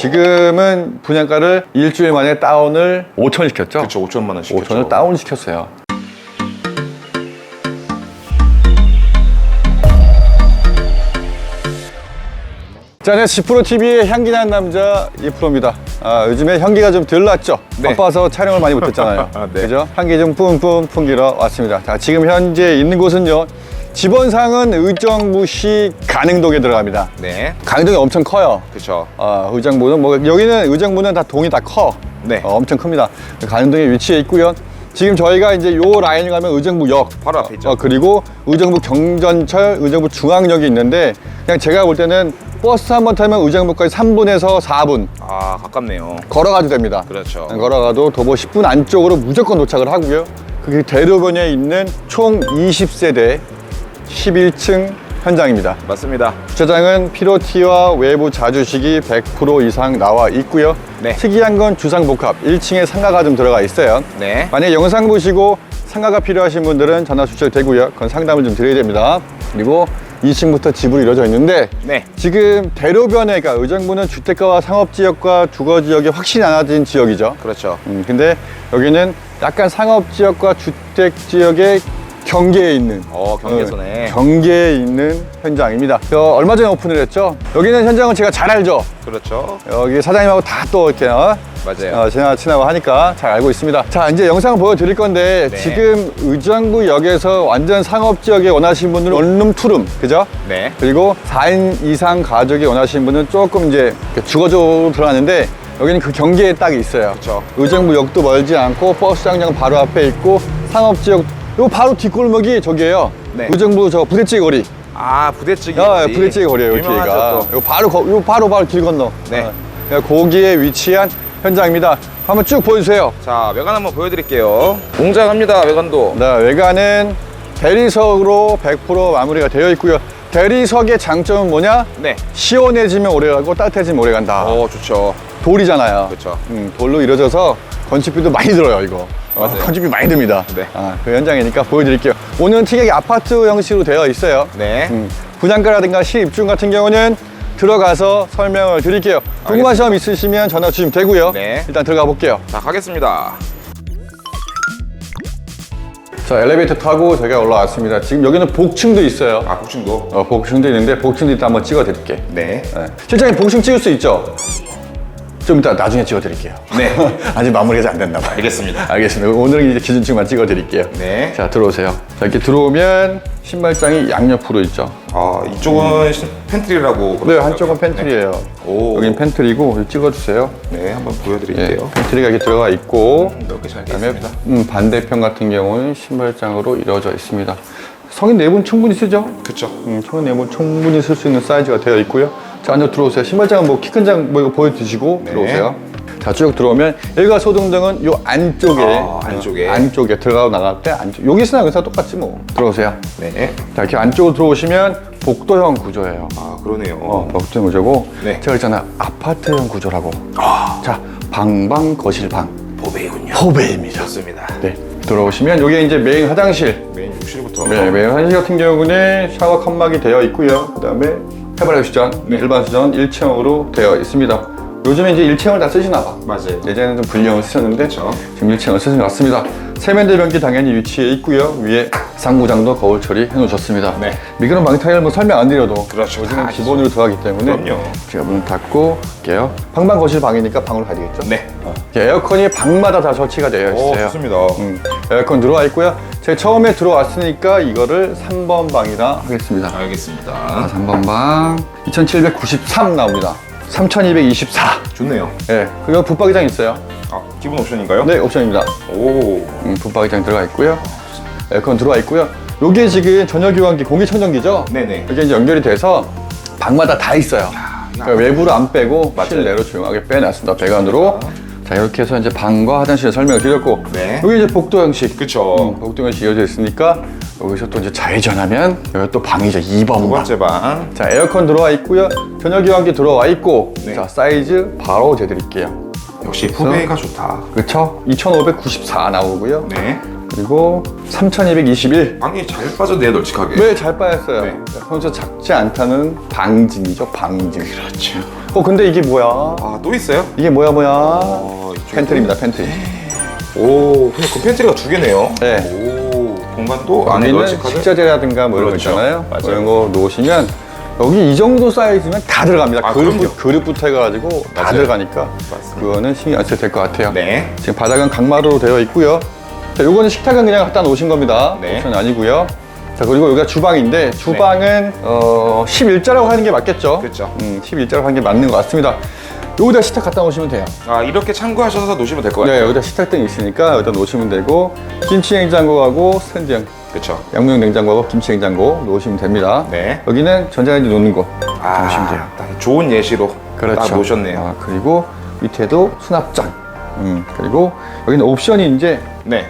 지금은 분양가를 일주일 만에 다운을 5천 시켰죠? 그렇죠. 5천만 원 시켰죠. 5천을 다운 시켰어요. 자, 네, 10프로 TV의 향기 나는 남자 2프로입니다. 아, 요즘에 향기가 좀 덜 났죠? 네. 바빠서 촬영을 많이 못했잖아요. 아, 네. 그죠? 향기 좀 뿜뿜 풍기러 왔습니다. 자, 지금 현재 있는 곳은요. 지번상은 의정부시 가능동에 들어갑니다. 네. 가능동이 엄청 커요. 그렇죠. 아, 의정부는 뭐 여기는 의정부는 다 동이 다 커. 네. 어, 엄청 큽니다. 가능동에 위치해 있고요. 지금 저희가 이제 요 라인을 가면 의정부역 바로 앞에 있죠. 어, 그리고 의정부 경전철, 의정부 중앙역이 있는데 그냥 제가 볼 때는 버스 한 번 타면 의정부까지 3분에서 4분 아, 가깝네요. 걸어가도 됩니다. 그렇죠. 걸어가도 도보 10분 안쪽으로 무조건 도착을 하고요. 그게 대로변에 있는 총 20세대 11층 현장입니다. 맞습니다. 주차장은 피로티와 외부 자주식이 100% 이상 나와 있고요. 네. 특이한 건 주상복합 1층에 상가가 좀 들어가 있어요. 네. 만약 영상 보시고 상가가 필요하신 분들은 전화 주셔도 되고요. 그건 상담을 좀 드려야 됩니다. 그리고 2층부터 집으로 이루어져 있는데 네. 지금 대로변에 가 의정부는 주택가와 상업지역과 주거지역이 확실히 나눠진 지역이죠. 그렇죠. 음, 근데 여기는 약간 상업지역과 주택지역의 경계에 있는 어, 경계선에. 어, 경계에 있는 현장입니다. 저 얼마 전에 오픈을 했죠. 여기는 현장은 제가 잘 알죠. 그렇죠. 여기 사장님하고 다 또 이렇게 어, 맞아요. 어, 지나 친하고 하니까 잘 알고 있습니다. 자, 이제 영상을 보여드릴 건데 네. 지금 의정부역에서 완전 상업지역에 원하시는 분들은 원룸 투룸, 그죠? 네. 그리고 4인 이상 가족이 원하시는 분은 조금 이제 주거적으로 들어가는데 여기는 그 경계에 딱 있어요. 그쵸. 의정부역도 멀지 않고 버스 정장 바로 앞에 있고 상업지역 요 바로 뒷골목이 저기예요. 네. 의정부 저 부대찌개 거리. 아, 부대찌개. 아, 거리. 부대찌개 거리예요, 여기가. 유명하죠, 또. 요 바로 거, 요 바로 바로 길 건너. 네. 어, 거기에 위치한 현장입니다. 한번 쭉 보여주세요. 자, 외관 한번 보여드릴게요. 웅장합니다, 외관도. 네, 외관은 대리석으로 100% 마무리가 되어 있고요. 대리석의 장점은 뭐냐? 네. 시원해지면 오래 가고 따뜻해지면 오래 간다. 어, 좋죠. 돌이잖아요. 그렇죠. 음, 돌로 이루어져서 건축비도 많이 들어요, 이거. 어, 맞아요. 건축비 많이 듭니다. 네. 아, 그 현장이니까 보여드릴게요. 오늘 특이하게 아파트 형식으로 되어 있어요. 네. 음, 분양가라든가 실입주 같은 경우는 들어가서 설명을 드릴게요. 궁금한 점 있으시면 전화 주시면 되고요. 네. 일단 들어가 볼게요. 자, 가겠습니다. 자, 엘리베이터 타고 저희가 올라왔습니다. 지금 여기는 복층도 있어요. 아, 복층도. 어, 복층도 있는데 복층도 이따 한번 찍어 드릴게. 네. 네. 실장님 복층 찍을 수 있죠? 좀 이따 나중에 찍어 드릴게요. 네. 아직 마무리가 잘안 됐나 봐요. 알겠습니다. 알겠습니다. 오늘은 이제 기준층만 찍어 드릴게요. 네. 자, 들어오세요. 자, 이렇게 들어오면 신발장이 양옆으로 있죠. 아, 이쪽은 신- 팬트리라고. 네, 그러더라고요. 한쪽은 팬트리예요. 오. 여긴 팬트리고 찍어주세요. 네, 한번 예, 보여드릴게요. 팬트리가 이렇게 들어가 있고 넓게 잘돼 그다음에 있습니다. 음, 반대편 같은 경우는 신발장으로 이루어져 있습니다. 성인 네 분 충분히 쓰죠? 그쵸. 음, 성인 네 분 충분히 쓸 수 있는 사이즈가 되어 있고요. 자, 안으로 들어오세요. 신발장은 뭐키 큰 장 뭐 이거 보여드시고 네. 들어오세요. 자, 쭉 들어오면 여기가 소등등은 요 안쪽에 아, 안쪽에. 어, 안쪽에 들어가고 나갈 때 안쪽 여기 있으나 여기서 똑같지 뭐. 들어오세요. 네. 자, 이렇게 안쪽으로 들어오시면 복도형 구조예요. 아, 그러네요. 어, 복도형 구조고 네. 제가 있잖아 아파트형 구조라고. 자, 방방 거실 방. 보배군요. 호배입니다. 좋습니다. 네. 들어오시면 여기 이제 메인 화장실. 메인 욕실부터. 네, 메인 화장실 같은 경우는 샤워 칸막이 되어 있고요. 그다음에 해바라기 수전, 네. 일반 수전 1층으로 되어 있습니다. 요즘에 이제 1층을 다 쓰시나 봐. 맞아요. 예전에는 좀 분량을 쓰셨는데 그쵸. 지금 1층을 쓰신 것 같습니다. 세면대 변기 당연히 위치해 있고요. 위에 상부장도 거울 처리 해놓으셨습니다. 네. 미끄럼 타일 뭐 설명 안 드려도 그렇죠. 요즘은 다 기본으로 들어가기 때문에 그럼요. 제가 문 닫고 할게요. 방방 거실 방이니까 방으로 가야 되겠죠? 네. 어. 이렇게 에어컨이 방마다 다 설치가 되어 오, 있어요. 좋습니다. 음, 에어컨 들어와 있고요. 제가 처음에 들어왔으니까 이거를 3번 방이라 하겠습니다. 알겠습니다. 자, 3번 방 2793 나옵니다. 3224. 좋네요. 예, 그리고 붙박이장 있어요. 아, 기본 옵션인가요? 네, 옵션입니다. 오. 음, 붙박이장 들어가 있고요. 에어컨 들어와 있고요. 요게 지금 전열 교환기 공기청정기죠? 네네. 이게 이제 연결이 돼서 방마다 다 있어요. 그러니까 외부로 안 빼고 맞아요. 실내로 조용하게 빼놨습니다. 배관으로. 자, 이렇게 해서 이제 방과 화장실 설명을 드렸고. 네. 여기 이제 복도 형식. 그쵸. 음, 복도 형식 이어져 있으니까 여기서 또 이제 좌회전하면 여기 또 방이죠. 2번 두 방. 번째 방. 자, 에어컨 들어와 있고요. 전열 교환기 들어와 있고. 네. 자, 사이즈 바로 재드릴게요. 역시 후배가 좋다. 그쵸? 2594 나오고요. 네. 그리고 3221. 방이 잘 빠졌네요, 널찍하게. 네, 잘 빠졌어요. 네. 평소 작지 않다는 방진이죠, 방진. 그렇죠. 어 근데 이게 뭐야? 아, 또 있어요? 이게 뭐야 뭐야? 어, 이쪽에 팬트리입니다 팬트리. 오, 그냥 그 팬트리가 두 개네요. 네. 오, 공간도 안에 널찍하게. 식자재라든가 뭐 이런 거 그렇죠. 있잖아요. 맞아요. 이런 거 놓으시면 여기 이 정도 사이즈면 다 들어갑니다. 아, 그릇, 그럼요. 그릇부터 해가지고 다 맞아요. 들어가니까 맞습니다. 그거는 신경 안 써도 될 것 같아요. 네. 지금 바닥은 강마루로 되어 있고요. 자, 요거는 식탁은 그냥 갖다 놓으신 겁니다. 네. 옵션 아니고요. 자, 그리고 여기가 주방인데 주방은 어, 11자라고 하는 게 맞겠죠? 그렇죠. 음, 11자라고 하는 게 맞는 것 같습니다. 여기다 식탁 갖다 놓으시면 돼요. 아, 이렇게 참고하셔서 놓으시면 될것 네, 같아요. 여기다 식탁등이 있으니까 여기다 놓으시면 되고 김치 냉장고하고 스탠드형 그렇죠. 양용 냉장고하고 김치 냉장고 놓으시면 됩니다. 네. 여기는 전자레인지 놓는 곳 아, 놓으시면 돼요. 딱 좋은 예시로 그렇죠. 딱 놓으셨네요. 아, 그리고 밑에도 수납장. 음, 그리고 여기는 옵션이 이제 네.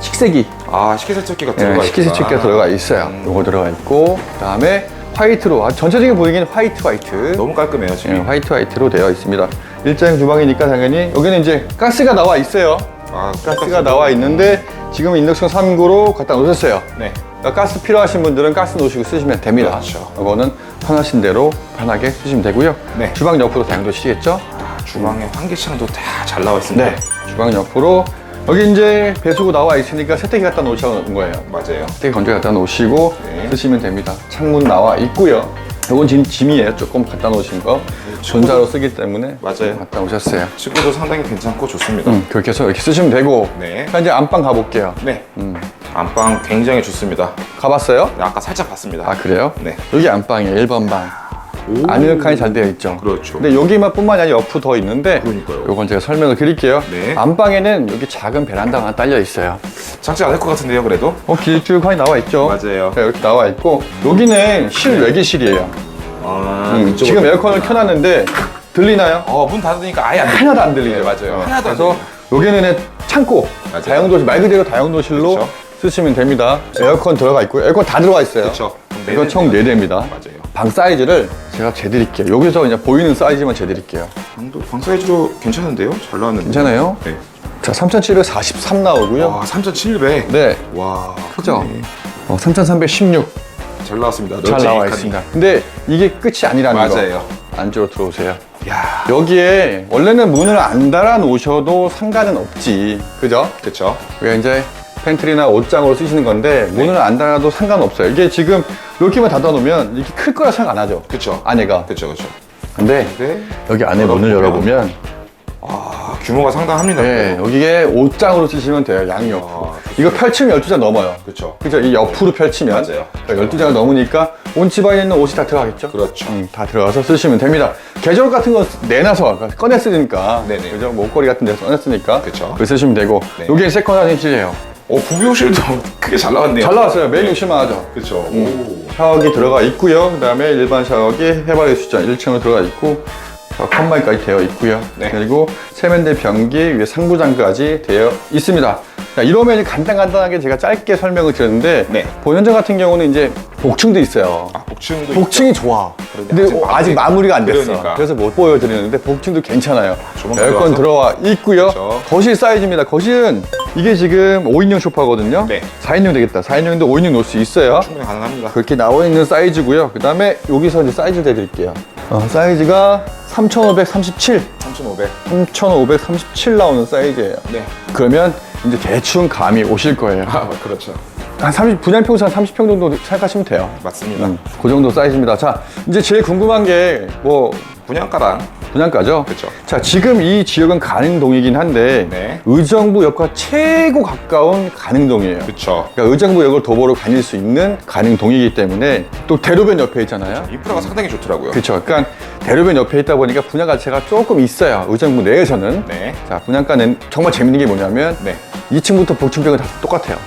식세기. 아, 식기세척기가 예, 들어가 있구나. 식기세척기가 들어가 있어요. 음. 요거 들어가 있고 그다음에 화이트로 아, 전체적인 분위기는 화이트 화이트. 너무 깔끔해요, 예, 지금. 화이트 화이트로 되어 있습니다. 일자형 주방이니까 당연히 여기는 이제 가스가 나와 있어요. 아, 가스가 나와 있는데 지금 인덕션 3구로 갖다 놓으셨어요. 네. 그러니까 가스 필요하신 분들은 가스 놓으시고 쓰시면 됩니다. 그렇죠. 이거는 편하신 대로 편하게 쓰시면 되고요. 네. 주방 옆으로 다용도시겠죠? 주방에 환기창도 다 잘 나와 있습니다. 네. 주방 옆으로 여기 이제 배수구 나와 있으니까 세탁기 갖다 놓으시는 거예요. 맞아요. 세탁기 건조 갖다 놓으시고 네. 쓰시면 됩니다. 창문 나와 있고요. 이건 지금 짐이에요. 조금 갖다 놓으신 거. 전자로 쓰기 때문에 맞아요. 갖다 오셨어요. 직구도 상당히 괜찮고 좋습니다. 음, 그렇게 해서 이렇게 쓰시면 되고. 네. 자, 이제 안방 가볼게요. 네. 음. 안방 굉장히 좋습니다. 가봤어요? 네, 아까 살짝 봤습니다. 아, 그래요? 네. 여기 안방이에요. 1번 방. 오. 아늑하게 잘 되어 있죠. 그렇죠. 근데 여기만 뿐만이 아니라 옆으로 더 있는데 그러니까요. 요건 제가 설명을 드릴게요. 네. 안방에는 여기 작은 베란다가 하나 딸려 있어요. 작지 않을 것 같은데요, 그래도? 어, 길쭉하게 나와 있죠. 맞아요. 네, 이렇게 나와 있고 여기는 실외기실이에요. 아, 음, 이쪽으로. 지금 에어컨을 켜놨는데 들리나요? 어, 문 닫으니까 아예 안 들려요. 하나도 안 들리죠. 네, 맞아요. 하나도 안 그래서 여기는 창고, 맞아요. 다용도실 말 그대로 다용도실로 그렇죠. 쓰시면 됩니다. 에어컨 들어가 있고요. 에어컨 다 들어가 있어요. 그렇죠. 이건 총 4대입니다. 맞아요. 방 사이즈를 제가 재드릴게요. 여기서 그냥 보이는 사이즈만 재드릴게요. 방도 방 사이즈도 괜찮은데요? 잘 나왔는데. 괜찮아요? 네. 자, 3743 나오고요. 와, 3,700. 네. 와, 크죠? 크네. 어, 3316 잘 나왔습니다. 잘 나와 널찍하니. 있습니다. 근데 이게 끝이 아니라는 맞아요. 거. 안쪽으로 들어오세요. 야, 여기에 원래는 문을 안 달아 놓으셔도 상관은 없지. 그죠? 그쵸. 왜 이제 팬트리나 옷장으로 쓰시는 건데 네. 문을 안 달아도 상관없어요. 이게 지금 이렇게만 닫아 놓으면 이렇게 클 거라 생각 안 하죠. 그쵸. 안에가. 그쵸, 그쵸. 근데 근데, 여기 안에 문을 열어보면 아, 규모가 상당합니다. 네, 여기에 옷장으로 쓰시면 돼요. 양옆. 아, 이거 펼치면 12장 넘어요. 그쵸. 그죠? 이 옆으로 펼치면 맞아요. 12장을 넘으니까 온 집안에 있는 옷이 다 들어가겠죠? 그렇죠. 음, 다 들어가서 쓰시면 됩니다. 계절 같은 거 내놔서 그러니까 꺼내 쓰니까 네네. 그죠? 목걸이 같은 데서 꺼내 쓰니까 그쵸. 그거 쓰시면 되고 네. 여기는 세컨 화장실이에요. 어, 구비호실도 크게 잘 나왔네요. 잘 나왔어요. 메인 욕실만 하죠. 그쵸. 음. 샤워기 들어가 있고요. 그다음에 일반 샤워기 해바라기 수전 1층으로 들어가 있고 자, 컵마이까지 되어 있고요. 네. 그리고 세면대 변기 위에 상부장까지 되어 있습니다. 자, 이러면 간단간단하게 제가 짧게 설명을 드렸는데 네. 본현장 같은 경우는 이제 복층도 있어요. 아, 복층도. 복층이 좋아. 그런데 근데 아직 아직, 마무리- 마무리가 안 됐어. 그러니까. 그래서 못 보여드리는데 복층도 괜찮아요. 조만 에어컨? 들어와 있고요. 그렇죠. 거실 사이즈입니다. 거실은 이게 지금 5인용 소파거든요. 네. 4인용 되겠다. 4인용인데 5인용 놓을 수 있어요. 충분히 가능합니다. 그렇게 나와 있는 사이즈고요. 그 다음에 여기서 이제 사이즈 대드릴게요. 어, 사이즈가 3,537, 3,500. 3,537 나오는 사이즈예요. 네. 그러면 이제 대충 감이 오실 거예요. 아, 그렇죠. 한 30, 분양평수 한 30평 정도 생각하시면 돼요. 맞습니다. 음, 그 정도 사이즈입니다. 자, 이제 제일 궁금한 게 뭐 분양가랑. 분양가죠? 그쵸. 자, 지금 이 지역은 가능동이긴 한데 네. 의정부 역과 최고 가까운 가능동이에요. 그쵸. 그러니까 의정부역을 도보로 다닐 수 있는 가능동이기 때문에 또 대로변 옆에 있잖아요. 인프라가 상당히 좋더라고요. 그렇죠. 그러니까 대로변 옆에 있다 보니까 분양 가치가 조금 있어요. 의정부 내에서는. 네. 자, 분양가는 정말 재밌는 게 뭐냐면 네. 2층부터 복층벽은 다 똑같아요.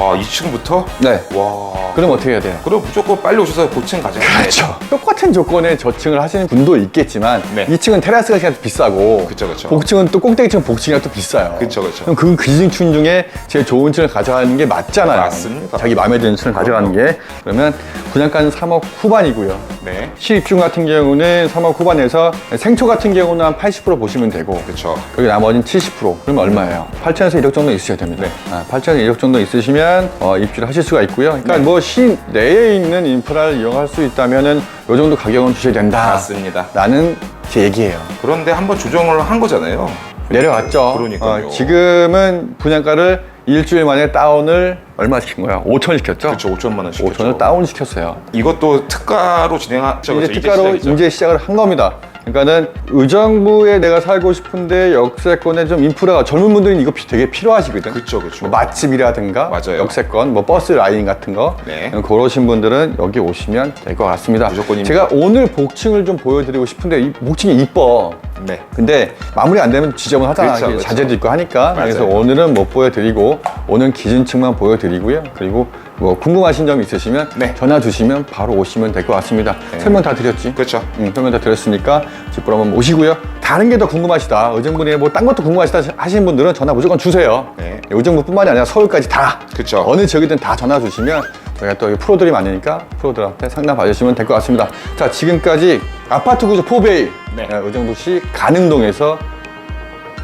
아, 2층부터? 네. 와. 그럼 어떻게 해야 돼요? 그럼 무조건 빨리 오셔서 고층 가져야 돼요. 그렇죠. 똑같은 조건에 저층을 하시는 분도 있겠지만 네. 2층은 테라스가 그냥 비싸고 그쵸, 그쵸. 복층은 또 꼭대기층 복층이랑 또 비싸요. 그쵸, 그쵸. 그럼 그 기준층 중에 제일 좋은 층을 가져가는 게 맞잖아요. 맞습니다. 자기 마음에 드는 층을 가져가는 게 그러면 분양가는 3억 후반이고요. 네. 실입주 같은 경우는 3억 후반에서 생초 같은 경우는 한 80% 보시면 되고 그쵸. 여기 나머지는 70% 그러면 얼마예요? 8천에서 1억 정도 있으셔야 됩니다. 네. 아, 8천에서 1억 정도 있으시면 어, 입주를 하실 수가 있고요. 그러니까 네. 뭐 시 내에 있는 인프라를 이용할 수 있다면은 요 정도 가격은 주셔야 된다. 맞습니다. 라는 제 얘기예요. 그런데 한번 조정을 한 거잖아요. 내려갔죠. 그러니까요. 어, 지금은 분양가를 일주일 만에 다운을 얼마 시킨 거야? 5천 시켰죠? 그렇죠. 5천만 원 시켰죠. 5천을 다운 시켰어요. 이것도 특가로 진행하죠. 이제 특가로 이제 시작을 한 겁니다. 그러니까는 의정부에 내가 살고 싶은데 역세권에 좀 인프라가 젊은 분들은 이거 피- 되게 필요하시거든. 그쵸, 그쵸. 뭐 맛집이라든가 맞아요. 역세권, 뭐 버스 라인 같은 거 네. 그러신 분들은 여기 오시면 될 것 같습니다. 무조건입니다. 제가 오늘 복층을 좀 보여드리고 싶은데 이 복층이 이뻐. 네. 근데 마무리 안 되면 지저분하잖아. 그렇죠, 그렇죠. 자재도 있고 하니까. 맞아요. 그래서 오늘은 못 보여드리고 오늘 기준층만 보여드리고요. 그리고 뭐 궁금하신 점 있으시면 네. 전화 주시면 바로 오시면 될 것 같습니다. 설명 다 드렸지? 그렇죠. 응, 설명 다 드렸으니까 집보러 한번 오시고요. 다른 게 더 궁금하시다. 의정부에 뭐딴 것도 궁금하시다 하시는 분들은 전화 무조건 주세요. 네. 의정부뿐만이 아니라 서울까지 다. 그쵸. 어느 지역이든 다 전화 주시면 저희가 또 프로들이 많으니까 프로들한테 상담 받으시면 될 것 같습니다. 자, 지금까지 아파트 구조 포베이 네. 의정부시 가능동에서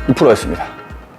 이프로였습니다.